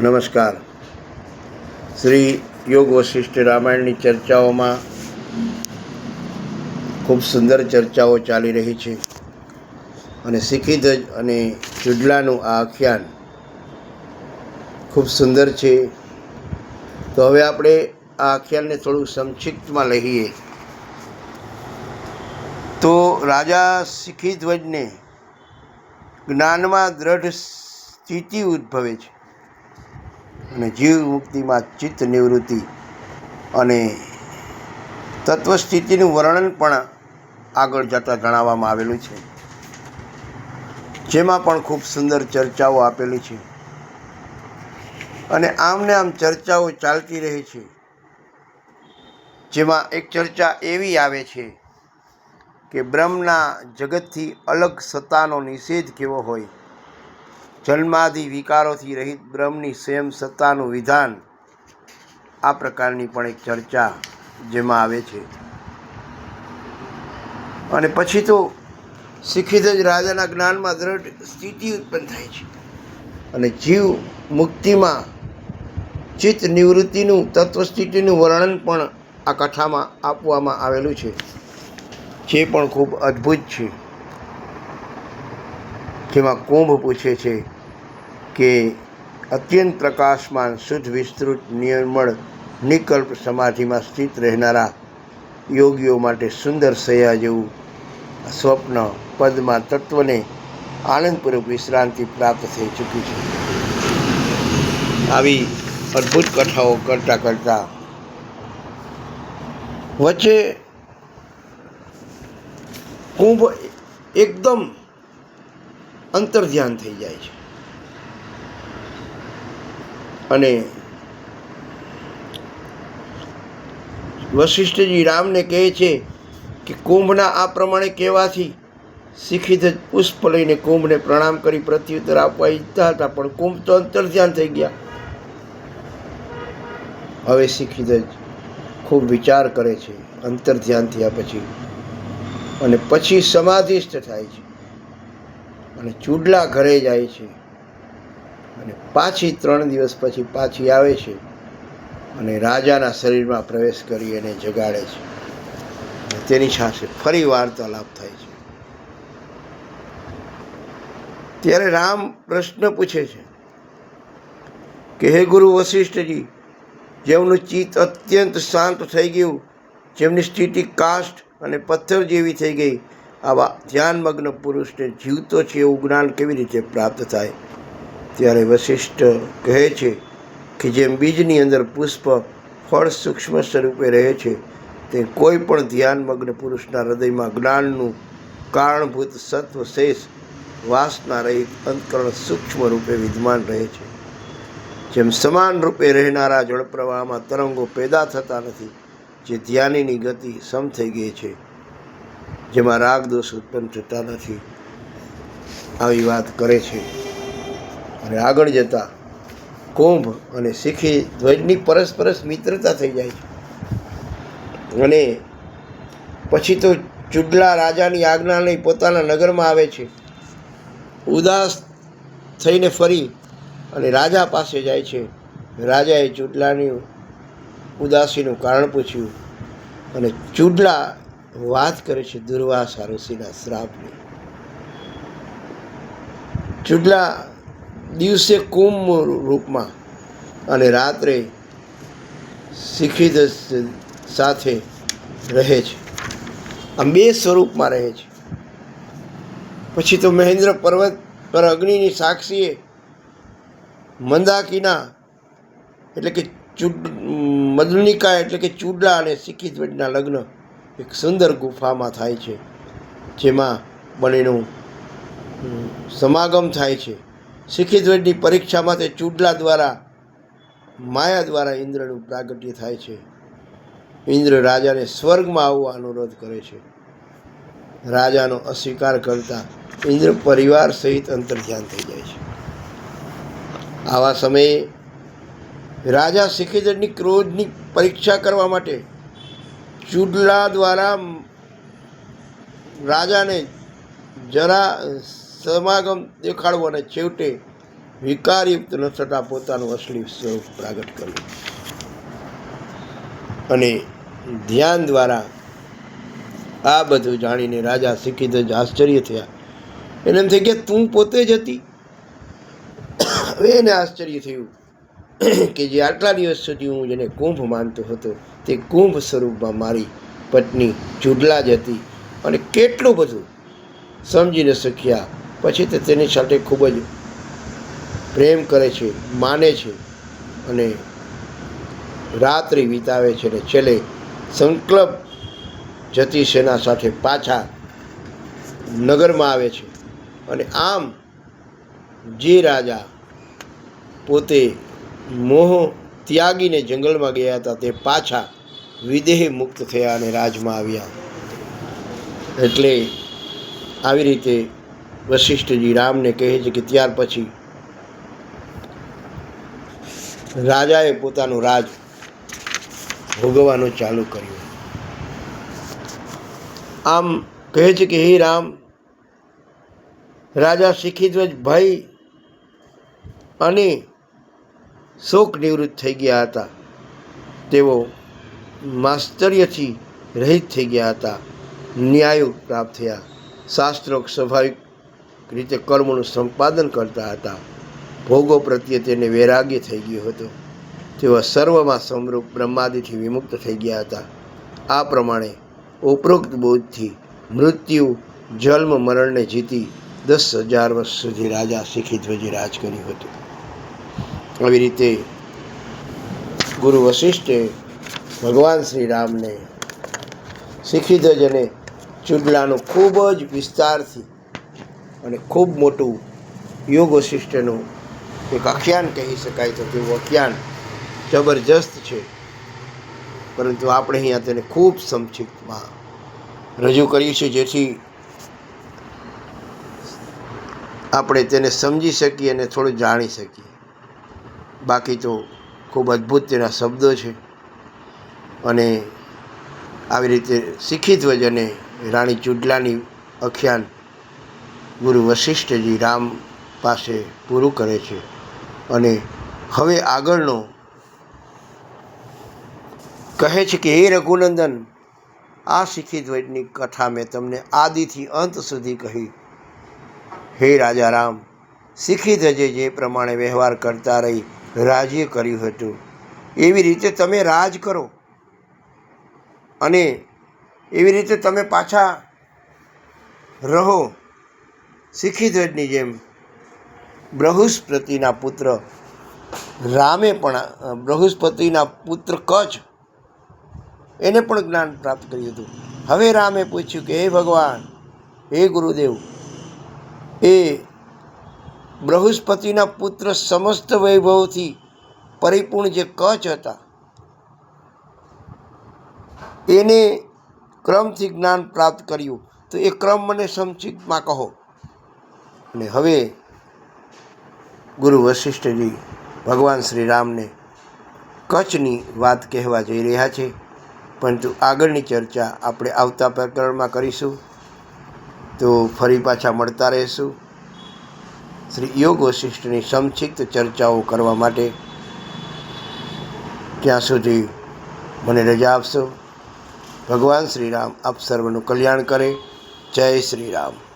નમસ્કાર. શ્રી યોગ વશિષ્ઠ રામાયણની ચર્ચાઓમાં ખૂબ સુંદર ચર્ચાઓ ચાલી રહી છે અને શીખીધજ અને ચુડલાનું આ આખ્યાન ખૂબ સુંદર છે. તો હવે આપણે આ આખ્યાનને થોડું સંક્ષિપ્તમાં લઈએ. તો રાજા શીખીધ્વજને જ્ઞાનમાં દ્રઢ સ્થિતિ ઉદ્ભવે છે. અને જીવ મુક્તિમાં ચિત્ત નિવૃત્તિ અને તત્વસ્થિતિનું વર્ણન પણ આગળ જતાં જણાવવામાં આવેલું છે. જેમાં પણ ખૂબ સુંદર ચર્ચાઓ આપેલી છે. અને આમને આમ ચર્ચાઓ ચાલતી રહે છે. જેમાં એક ચર્ચા એવી આવે છે કે બ્રહ્મના જગતથી અલગ સત્તાનો નિષેધ કેવો હોય? જન્માદિ વિકારોથી રહિત બ્રહ્મની સ્વયં સત્તાનું વિધાન આ પ્રકારની પણ એક ચર્ચા જેમાં આવે છે. અને પછી તો શિક્ષિત જ રાજાના જ્ઞાનમાં દ્રઢ સ્થિતિ ઉત્પન્ન થાય છે. અને જીવ મુક્તિમાં ચિત્ત નિવૃત્તિનું, તત્વસ્થિતિનું વર્ણન પણ આ કથામાં આપવામાં આવેલું છે. જે પણ ખૂબ અદ્ભુત છે. જેમાં કુંભ પૂછે છે. કે અત્યંત પ્રકાશમાન, શુદ્ધ, વિસ્તૃત, નિર્મળ, નિકલ્પ સમાધિમાં સ્થિત રહેનારા યોગીઓ માટે સુંદર સયા જેવું સ્વપ્ન, પદમાં, તત્વને આનંદપૂર્વક વિશ્રાંતિ પ્રાપ્ત થઈ ચૂકી છે. આવી અદ્ભુત કથાઓ કરતાં કરતાં વચ્ચે કુંભ એકદમ અંતર્ધ્યાન થઈ જાય છે. અને વશિષ્ઠજી રામને કહે છે કે કુંભના આ પ્રમાણે કહેવાથી શિખિત જ પુષ્પ લઈને કુંભને પ્રણામ કરી પ્રત્યુત્તર આપવા ઈચ્છતા હતા, પણ કુંભ તો અંતર ધ્યાન થઈ ગયા. હવે શિખિત જ ખૂબ વિચાર કરે છે અંતર ધ્યાન થયા પછી. અને પછી સમાધિસ્થ થાય છે. અને ચૂડલા ઘરે જાય છે. અને પાછી ત્રણ દિવસ પછી પાછી આવે છે અને રાજાના શરીરમાં પ્રવેશ કરી એને જગાડે છે. તેની સાથે ફરી વાર્તાલાપ થાય છે. ત્યારે રામ પ્રશ્ન પૂછે છે કે, હે ગુરુ વશિષ્ઠજી, જેમનું ચિત્ત અત્યંત શાંત થઈ ગયું, જેમની સ્થિતિ કાષ્ઠ અને પથ્થર જેવી થઈ ગઈ, આવા ધ્યાનમગ્ન પુરુષને જીવતો છે એવું જ્ઞાન કેવી રીતે પ્રાપ્ત થાય? ત્યારે વશિષ્ઠ કહે છે કે જેમ બીજની અંદર પુષ્પ ફળ સૂક્ષ્મ સ્વરૂપે રહે છે તે કોઈ પણ ધ્યાનમગ્ન પુરુષના હૃદયમાં જ્ઞાનનું કારણભૂત સત્વ શેષ વાસના રહિત અંતકરણ સૂક્ષ્મ રૂપે વિદ્યમાન રહે છે. જેમ સમાન રૂપે રહેનારા જળપ્રવાહમાં તરંગો પેદા થતા નથી, જે ધ્યાનીની ગતિ સમ થઈ ગઈ છે, જેમાં રાગ દોષ ઉત્પન્ન થતા નથી. આવી વાત કરે છે. અને આગળ જતા કુંભ અને શીખી ધ્વજની પરસ્પરસ મિત્રતા થઈ જાય છે. અને પછી તો ચુડલા રાજાની આજ્ઞા લઈ પોતાના નગરમાં આવે છે. ઉદાસ થઈને ફરી અને રાજા પાસે જાય છે. રાજાએ ચૂડલાની ઉદાસીનું કારણ પૂછ્યું અને ચૂડલા વાત કરે છે દુર્વાસા ઋષિના શ્રાપની. ચુડલા દિવસે કુંભ રૂપમાં અને રાત્રે શિખિત સાથે રહે છે. આમ બે સ્વરૂપમાં રહે છે. પછી તો મહેન્દ્ર પર્વત પર અગ્નિની સાક્ષીએ મંદાકીના એટલે કે ચૂડ, મદનિકા એટલે કે ચૂડલા અને વડના લગ્ન એક સુંદર ગુફામાં થાય છે. જેમાં બંનેનું સમાગમ થાય છે. શિખિત વડની પરીક્ષામાં તે ચૂડલા દ્વારા, માયા દ્વારા ઇન્દ્રનું પ્રાગટ્ય થાય છે. ઇન્દ્ર રાજાને સ્વર્ગમાં આવવા અનુરોધ કરે છે. રાજાનો અસ્વીકાર કરતા ઇન્દ્ર પરિવાર સહિત અંતર ધ્યાન થઈ જાય છે. આવા સમયે રાજા શિખીધરની ક્રોધની પરીક્ષા કરવા માટે ચૂડલા દ્વારા રાજાને જરા સમાગમ દેખાડવો અને છેવટે વિકારયુક્ત ન થતાં પોતાનું અસલી સ્વરૂપ પ્રગટ કર્યું. અને ધ્યાન દ્વારા આ બધું જાણીને રાજા શીખી જ આશ્ચર્ય થયા. એને એમ થઈ કે તું પોતે જ હતી. હવે એને આશ્ચર્ય થયું કે જે આટલા દિવસ સુધી હું જેને કુંભ માનતો હતો, તે કુંભ સ્વરૂપમાં મારી પત્ની ચૂડલા જ હતી. અને કેટલું બધું સમજી ન શક્યા પછી તે તેની સાથે ખૂબ જ પ્રેમ કરે છે, માને છે અને રાત્રિ વિતાવે છે અને છેલ્લે સંકલ્પ જતી સેના સાથે પાછા નગરમાં આવે છે. અને આમ જે રાજા પોતે મોહ ત્યાગીને જંગલમાં ગયા હતા તે પાછા વિદેહ મુક્ત થયા અને રાજમાં આવ્યા. એટલે આવી રીતે વશિષ્ઠજી રામને કહે છે કે ત્યાર પછી રાજાએ પોતાનું રાજ ભોગવવાનું ચાલુ કર્યું. આમ કહે છે કે હે રામ, રાજા શિખીધ્વજ ભય અને શોક નિવૃત્ત થઈ ગયા હતા. તેઓ માસ્તર્યથી રહિત થઈ ગયા હતા. ન્યાયો પ્રાપ્ત થયા. શાસ્ત્રોક સ્વાભાવિક રીતે કર્મનું સંપાદન કરતા હતા. ભોગો પ્રત્યે તેને વૈરાગ્ય થઈ ગયો હતો. તેઓ સર્વમાં સમરૂપ બ્રહ્માદિથી વિમુક્ત થઈ ગયા હતા. આ પ્રમાણે ઉપરોક્ત બોધથી મૃત્યુ, જન્મ, મરણને જીતી દસ હજાર વર્ષ સુધી રાજા શિખીધ્વજે રાજ કર્યું હતું. આવી રીતે ગુરુ વશિષ્ઠે ભગવાન શ્રી રામને શિખીધ્વજ અને ચુડલાનું ખૂબ જ વિસ્તારથી અને ખૂબ મોટું યોગ વશિષ્ઠનું એક આખ્યાન કહી શકાય તો તેવું આખ્યાન જબરજસ્ત છે. પરંતુ આપણે અહીંયા તેને ખૂબ સંક્ષિપ્તમાં રજૂ કર્યું છે જેથી આપણે તેને સમજી શકીએ અને થોડું જાણી શકીએ. બાકી તો ખૂબ અદ્ભુત તેના શબ્દો છે અને આવી રીતે શિખીધ્વજ વજને રાણી ચુડલાની આખ્યાન ગુરુ વશિષ્ઠજી રામ પાસે પૂરું કરે છે. અને હવે આગળનો કહે છે કે, હે રઘુનંદન, આ શિખીધ્વજની કથા મેં તમને આદિથી અંત સુધી કહી. હે રાજા રામ શિખીધ્વજે જે પ્રમાણે વ્યવહાર કરતા રહી, રાજ્ય કર્યું હતું. એવી રીતે તમે રાજ કરો. અને એવી રીતે તમે પાછા રહો. શિખીધ્વજની જેમ બૃહસ્પતિના પુત્ર રામે પણ બૃહસ્પતિના પુત્ર કચ્છ એને પણ જ્ઞાન પ્રાપ્ત કર્યું હતું. હવે રામે પૂછ્યું કે, હે ભગવાન, હે ગુરુદેવ, એ બૃહસ્પતિના પુત્ર સમસ્ત વૈભવથી પરિપૂર્ણ જે કચ્છ હતા, એને ક્રમથી જ્ઞાન પ્રાપ્ત કર્યું. તો એ ક્રમ મને સંક્ષિપ્તમાં કહો. અને હવે ગુરુ વશિષ્ઠજી ભગવાન શ્રી રામને કચ્છની વાત કહેવા જઈ રહ્યા છે. પરંતુ આગળની ચર્ચા આપણે આવતા પ્રકરણમાં કરીશું. તો ફરી પાછા મળતા રહીશું. શ્રી યોગ વશિષ્ઠની સંક્ષિપ્ત ચર્ચાઓ કરવા માટે ત્યાં સુધી મને રજા આપશો. ભગવાન શ્રી રામ આપ સર્વનું કલ્યાણ કરે. જય શ્રી રામ.